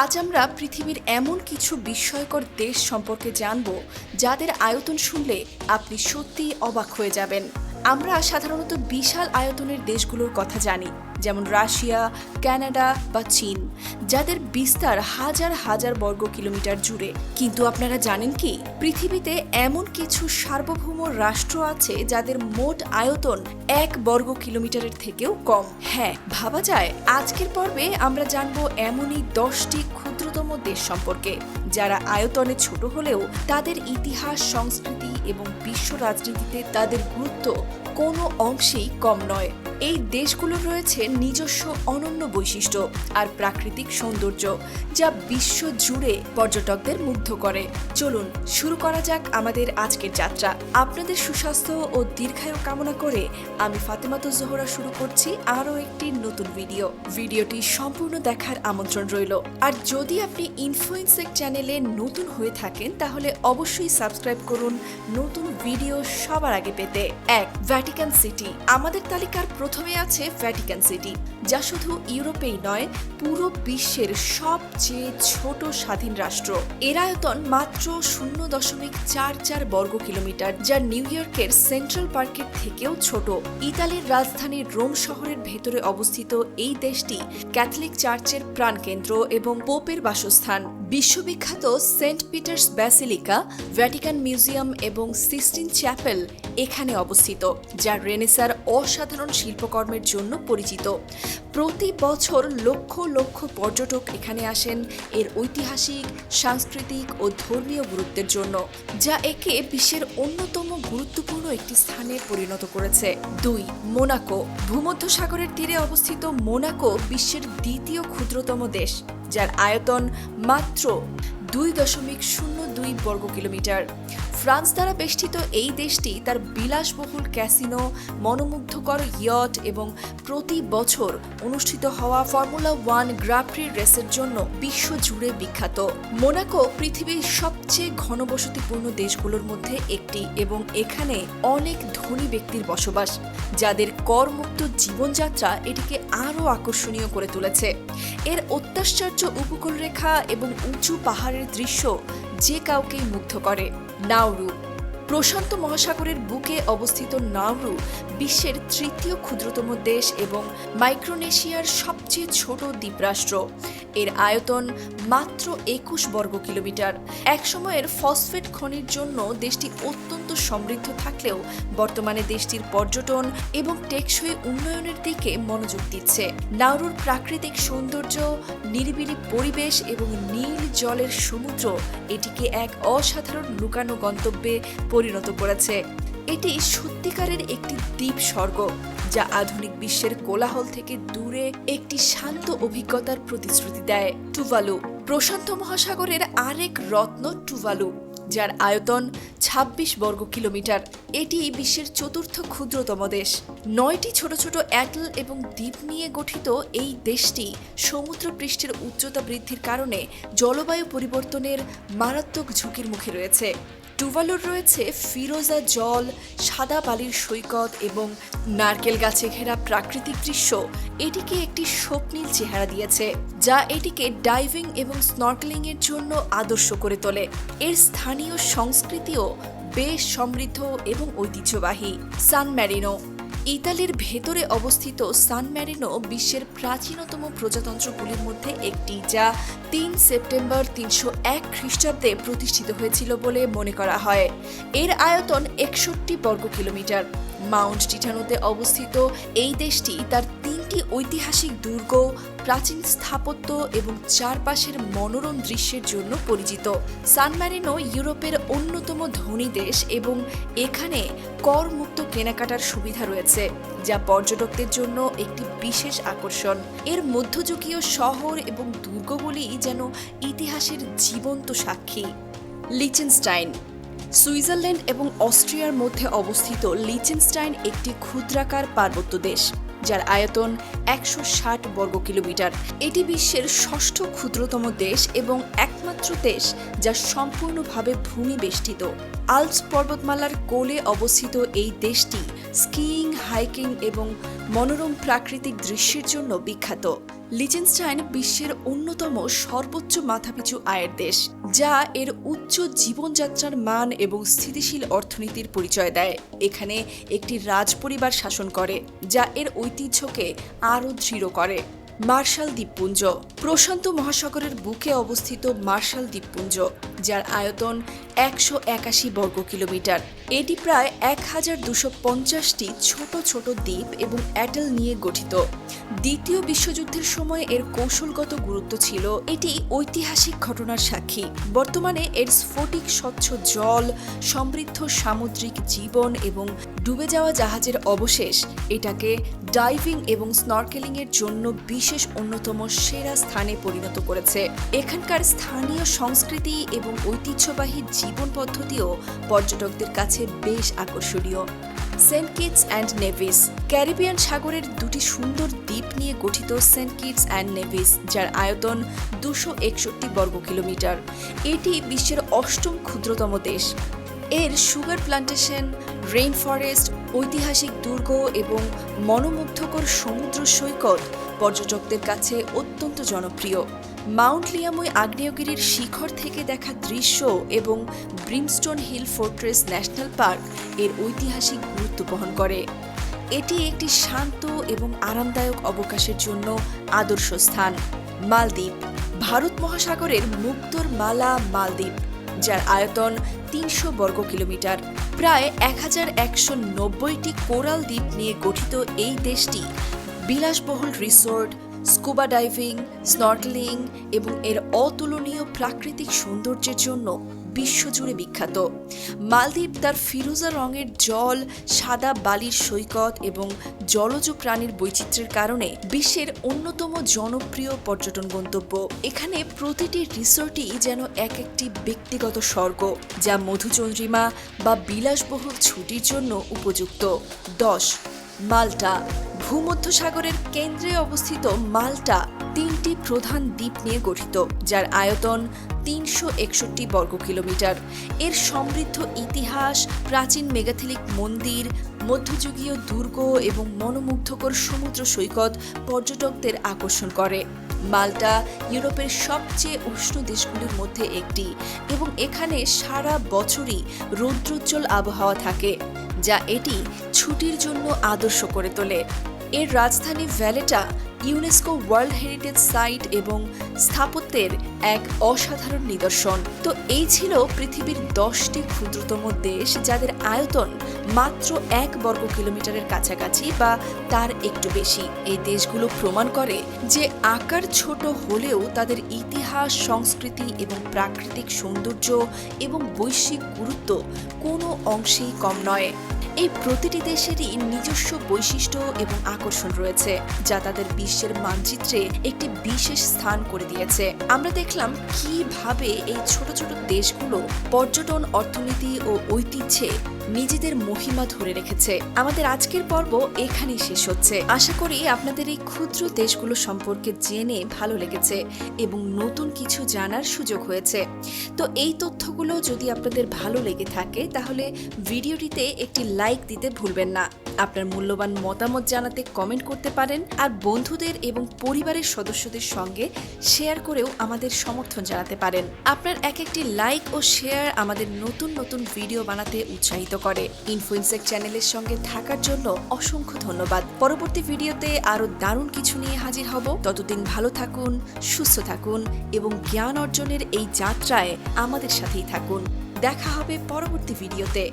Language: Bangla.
আজ আমরা পৃথিবীর এমন কিছু বিস্ময়কর দেশ সম্পর্কে জানব, যাদের আয়তন শুনলে আপনি সত্যিই অবাক হয়ে যাবেন। আমরা সাধারণত বিশাল আয়তনের দেশগুলোর কথা জানি। যেমন রাশিয়া, কানাডা বা চীন, যাদের বিস্তার হাজার হাজার বর্গ কিলোমিটার জুড়ে। কিন্তু আপনারা জানেন কি? পৃথিবীতে এমন কিছু সার্বভৌম রাষ্ট্র আছে যাদের মোট আয়তন এক বর্গ কিলোমিটারের থেকেও কম। হ্যাঁ ভাবা যায়, আজকের পর্বে আমরা জানব এমনই দশটি ক্ষুদ্রতম দেশ সম্পর্কে, যারা আয়তনে ছোট হলেও তাদের ইতিহাস, সংস্কৃতি এবং বিশ্ব রাজনীতিতে তাদের গুরুত্ব কোনো অংশেই কম নয়। এই দেশগুলোর রয়েছে নিজস্ব অনন্য বৈশিষ্ট্য আর প্রাকৃতিক সৌন্দর্য যা বিশ্ব জুড়ে পর্যটকদের মুগ্ধ করে। চলুন, শুরু করা যাক আমাদের আজকের যাত্রা। আপনাদের সুস্বাস্থ্য ও দীর্ঘায়ু কামনা করে আমি ফাতেমাতো জোহরা শুরু করছি আরও একটি নতুন ভিডিও। ভিডিওটি সম্পূর্ণ দেখার আমন্ত্রণ রইল। আর যদি আপনি ইনফ্লুয়েন্সেক চ্যানেলে নতুন হয়ে থাকেন, তাহলে অবশ্যই সাবস্ক্রাইব করুন নতুন ভিডিও সবার আগে পেতে। এক ভ্যাটিকান সিটি আমাদের তালিকার আছে ভ্যাটিকান সিটি যা শুধু ইউরোপেই নয়, পুরো বিশ্বের সবচেয়ে ছোট স্বাধীন রাষ্ট্র। এর আয়তন মাত্র শূন্য দশমিক চার চার বর্গ কিলোমিটার, যা নিউ ইয়র্কের সেন্ট্রাল পার্কের থেকেও ছোট। ইতালির রাজধানী রোম শহরের ভেতরে অবস্থিত এই দেশটি ক্যাথলিক চার্চের প্রাণকেন্দ্র এবং পোপের বাসস্থান। বিশ্ববিখ্যাত Saint Peter's Basilica, Vatican museum এবং সিস্টিন চ্যাপেল এখানে অবস্থিত, যা রেনেসার অসাধারণ শিল্পকর্মের জন্য পরিচিত। প্রতি বছর লক্ষ লক্ষ পর্যটক এখানে আসেন এর ঐতিহাসিক, সাংস্কৃতিক ও ধর্মীয় গুরুত্বের জন্য, যা একে বিশ্বের অন্যতম গুরুত্বপূর্ণ একটি স্থানে পরিণত করেছে। দুই, মোনাকো। ভূমধ্যসাগরের তীরে অবস্থিত মোনাকো বিশ্বের দ্বিতীয় ক্ষুদ্রতম দেশ। যার আয়তন মাত্র দুই দশমিক শূন্য দুই বর্গ কিলোমিটার ফ্রান্স দ্বারা বেষ্টিত এই দেশটি তার বিলাসবহুল ক্যাসিনো, মনোমুগ্ধকর ইয়ট এবং প্রতি বছর অনুষ্ঠিত হওয়া ফর্মুলা ওয়ান গ্রাপ্রি রেসের জন্য বিশ্ব জুড়ে বিখ্যাত। মোনাকো পৃথিবীর সবচেয়ে ঘনবসতিপূর্ণ দেশগুলোর মধ্যে একটি এবং এখানে অনেক ধনী ব্যক্তির বসবাস, যাদের করমুক্ত জীবনযাত্রা এটিকে আরও আকর্ষণীয় করে তুলেছে। এর অত্যাশ্চর্য উপকূলরেখা এবং উঁচু পাহাড়ের দৃশ্য যে কাউকেই মুগ্ধ করে। নাউরু প্রশান্ত মহাসাগরের বুকে অবস্থিত নাউরু বিশ্বের তৃতীয় ক্ষুদ্রতম দেশ এবং মাইক্রোনেশিয়ার সবচেয়ে ছোট দ্বীপরাষ্ট্র। এর আয়তন মাত্র একুশ বর্গ কিলোমিটার। একসময়ের ফসফেট খনির জন্য দেশটি অত্যন্ত সমৃদ্ধ থাকলেও বর্তমানে দেশটির পর্যটন এবং টেকসই উন্নয়নের দিকে মনোযোগ দিচ্ছে। নাউরুর প্রাকৃতিক সৌন্দর্য, নিরিবিলি পরিবেশ এবং নীল জলের সমুদ্র, এটিকে এক অসাধারণ লুকানো গন্তব্যে পরিণত করেছে। এটি সত্যিকারের একটি দ্বীপ স্বর্গ, যা আধুনিক বিশ্বের কোলাহল থেকে দূরে একটি শান্ত অভিজ্ঞতার প্রতিশ্রুতি দেয়, টুভালু। প্রশান্ত মহাসাগরের আরেক রত্ন টুভালু, যার আয়তন ২৬ বর্গ কিলোমিটার। এটি বিশ্বের চতুর্থ ক্ষুদ্রতম দেশ। নয়টি ছোট ছোট অ্যাটল এবং দ্বীপ নিয়ে গঠিত এই দেশটি সমুদ্র পৃষ্ঠের উচ্চতা বৃদ্ধির কারণে জলবায়ু পরিবর্তনের মারাত্মক ঝুঁকির মুখে রয়েছে। টুভালুর রয়েছে ফিরোজা জল, সাদা বালির সৈকত এবং নারকেল গাছে ঘেরা প্রাকৃতিক দৃশ্য। এটিকে একটি স্বপ্নীল চেহারা দিয়েছে, যা এটিকে ডাইভিং এবং স্নর্কেলিং এর জন্য আদর্শ করে তোলে। এর স্থানীয় সংস্কৃতিও বেশ সমৃদ্ধ এবং ঐতিহ্যবাহী। San Marino. ইতালির ভেতরে অবস্থিত সান ম্যারিনো বিশ্বের প্রাচীনতম প্রজাতন্ত্রগুলির মধ্যে একটি, যা তিন সেপ্টেম্বর তিনশো এক খ্রিস্টাব্দে প্রতিষ্ঠিত হয়েছিল বলে মনে করা হয়। এর আয়তন একষট্টি বর্গ কিলোমিটার মাউন্ট টিটানোতে অবস্থিত এই দেশটি তার তিনটি ঐতিহাসিক দুর্গ, প্রাচীন স্থাপত্য এবং চারপাশের মনোরম দৃশ্যের জন্য পরিচিত। সান ম্যারিনো ইউরোপের অন্যতম ধনী দেশ এবং এখানে করমুক্ত কেনাকাটার সুবিধা রয়েছে, যা পর্যটকদের জন্য একটি বিশেষ আকর্ষণ। এর মধ্যযুগীয় শহর এবং দুর্গগুলি যেন ইতিহাসের জীবন্ত সাক্ষী। লিচেনস্টাইন সুইজারল্যান্ড এবং অস্ট্রিয়ার মধ্যে অবস্থিত লিচেনস্টাইন একটি ক্ষুদ্রাকার পার্বত্য দেশ। যার আয়তন একশো ষাট বর্গ কিলোমিটার। এটি বিশ্বের ষষ্ঠ ক্ষুদ্রতম দেশ এবং একমাত্র দেশ যা সম্পূর্ণভাবে ভূমি বেষ্টিত আলপস পর্বতমালার কোলে অবস্থিত এই দেশটি স্কিইং, হাইকিং এবং মনোরম প্রাকৃতিক দৃশ্যের জন্য বিখ্যাত। লিচেনস্টাইন বিশ্বের অন্যতম সর্বোচ্চ মাথাপিছু আয়ের দেশ, যা এর উচ্চ জীবনযাত্রার মান এবং স্থিতিশীল অর্থনীতির পরিচয় দেয়। এখানে একটি রাজপরিবার শাসন করে, যা এর ঐতিহ্যকে আরও দৃঢ় করে। মার্শাল দ্বীপপুঞ্জ। প্রশান্ত মহাসাগরের বুকে অবস্থিত মার্শাল দ্বীপপুঞ্জ, যার আয়তন একশো একাশি বর্গ কিলোমিটার এটি প্রায় এক হাজার দুশো পঞ্চাশটি ছোট ছোট দ্বীপ এবং অ্যাটেল নিয়ে গঠিত। দ্বিতীয় বিশ্বযুদ্ধের সময় এর কৌশলগত গুরুত্ব ছিল এটি ঐতিহাসিক ঘটনার সাক্ষী। বর্তমানে এর স্ফটিক স্বচ্ছ জল, সমৃদ্ধ সামুদ্রিক জীবন এবং ডুবে যাওয়া জাহাজের অবশেষ এটাকে ডাইভিং এবং স্নরকেলিং এর জন্য বিশেষ অন্যতম সেরা স্থানে পরিণত করেছে। এখানকার স্থানীয় সংস্কৃতি এবং ঐতিহ্যবাহী জীবন পদ্ধতিও পর্যটকদের কাছে বেশ আকর্ষণীয়। Saint Kitts and Nevis, Caribbean সাগরের দুটি সুন্দর দ্বীপ নিয়ে গঠিত সেন্ট কিটস অ্যান্ড নেভিস, যার আয়তন দুশো একষট্টি বর্গ কিলোমিটার। এটি বিশ্বের অষ্টম ক্ষুদ্রতম দেশ। এর সুগার প্লান্টেশন, রেইন ফরেস্ট, ঐতিহাসিক দুর্গ এবং মনোমুগ্ধকর সমুদ্র সৈকত পর্যটকদের কাছে অত্যন্ত জনপ্রিয়। মাউন্ট লিয়াময় আগ্নেয়গিরির শিখর থেকে দেখা দৃশ্য এবং ব্রিমস্টোন হিল ফোর্ট্রেস ন্যাশনাল পার্কের ঐতিহাসিক গুরুত্ব বহন করে। এটি একটি শান্ত এবং আরামদায়ক অবকাশের জন্য আদর্শ স্থান, মালদ্বীপ, ভারত মহাসাগরের মুক্তোর মালা মালদ্বীপ, যার আয়তন তিনশো বর্গ কিলোমিটার। প্রায় এক হাজার একশো নব্বইটি কোরাল দ্বীপ নিয়ে গঠিত এই দেশটি বিলাসবহুল রিসোর্ট স্কুবা ডাইভিং স্নর্কেলিং এবং এর অতুলনীয় প্রাকৃতিক সৌন্দর্যের জন্য বিশ্বজুড়ে বিখ্যাত। মালদ্বীপ তার ফিরোজা রঙের জল, সাদা বালির সৈকত এবং জলজ প্রাণীর বৈচিত্র্যের কারণে বিশ্বের অন্যতম জনপ্রিয় পর্যটন গন্তব্য। এখানে প্রতিটি রিসোর্টই যেন এক একটি ব্যক্তিগত স্বর্গ, যা মধুচন্দ্রিমা বা বিলাসবহুল ছুটির জন্য উপযুক্ত। দশ মাল্টা। ভূমধ্যসাগরের কেন্দ্রে অবস্থিত মাল্টা তিনটি প্রধান দ্বীপ নিয়ে গঠিত, যার আয়তন তিনশো একষট্টি বর্গ কিলোমিটার। এর সমৃদ্ধ ইতিহাস, প্রাচীন মেগাথিলিক মন্দির, মধ্যযুগীয় দুর্গ এবং মনোমুগ্ধকর সমুদ্র সৈকত পর্যটকদের আকর্ষণ করে। মাল্টা ইউরোপের সবচেয়ে উষ্ণ দেশগুলির মধ্যে একটি এবং এখানে সারা বছরই রৌদ্রোজ্জ্বল আবহাওয়া থাকে, যা এটি ছুটির জন্য আদর্শ করে তোলে। এর রাজধানী Valletta UNESCO World Heritage Site এবং স্থাপত্যের এক অসাধারণ নিদর্শন। তো এই ছিল পৃথিবীর দশটি ক্ষুদ্রতম দেশ যাদের আয়তন মাত্র এক বর্গ কিলোমিটারের কাছাকাছি বা তার একটু বেশি। এই দেশগুলো প্রমাণ করে যে আকার ছোট হলেও তাদের ইতিহাস, সংস্কৃতি এবং প্রাকৃতিক সৌন্দর্য এবং বৈশ্বিক গুরুত্ব কোনো অংশেই কম নয়। এই প্রতিটি দেশেরই নিজস্ব বৈশিষ্ট্য এবং আকর্ষণ রয়েছে, যা তাদের বিশ্বের মানচিত্রে একটি বিশেষ স্থান করে দিয়েছে। আমরা দেখলাম কীভাবে এই ছোট ছোট দেশগুলো পর্যটন, অর্থনীতি ও ঐতিহ্যে নিজেদের মহিমা ধরে রেখেছে। আমাদের আজকের পর্ব এখানেই শেষ হচ্ছে। আশা করি আপনাদের এই ক্ষুদ্র দেশগুলো সম্পর্কে জেনে ভালো লেগেছে এবং নতুন কিছু জানার সুযোগ হয়েছে। তো এই তথ্যগুলো যদি আপনাদের ভালো লেগে থাকে, তাহলে ভিডিওটিতে একটি লাইক দিতে ভুলবেন না। আপনার মূল্যবান মতামত জানাতে কমেন্ট করতে পারেন আর বন্ধুদের এবং পরিবারের সদস্যদের সঙ্গে শেয়ার করেও আমাদের সমর্থন জানাতে পারেন। আপনার এক একটি লাইক ও শেয়ার আমাদের নতুন নতুন ভিডিও বানাতে উৎসাহিত করে। ইনফ্লুয়েন্সার চ্যানেলের সঙ্গে থাকার জন্য অসংখ্য ধন্যবাদ। পরবর্তী ভিডিওতে আরও দারুণ কিছু নিয়ে হাজির হব। ততদিন ভালো থাকুন, সুস্থ থাকুন এবং জ্ঞান অর্জনের এই যাত্রায় আমাদের সাথেই থাকুন। দেখা হবে পরবর্তী ভিডিওতে।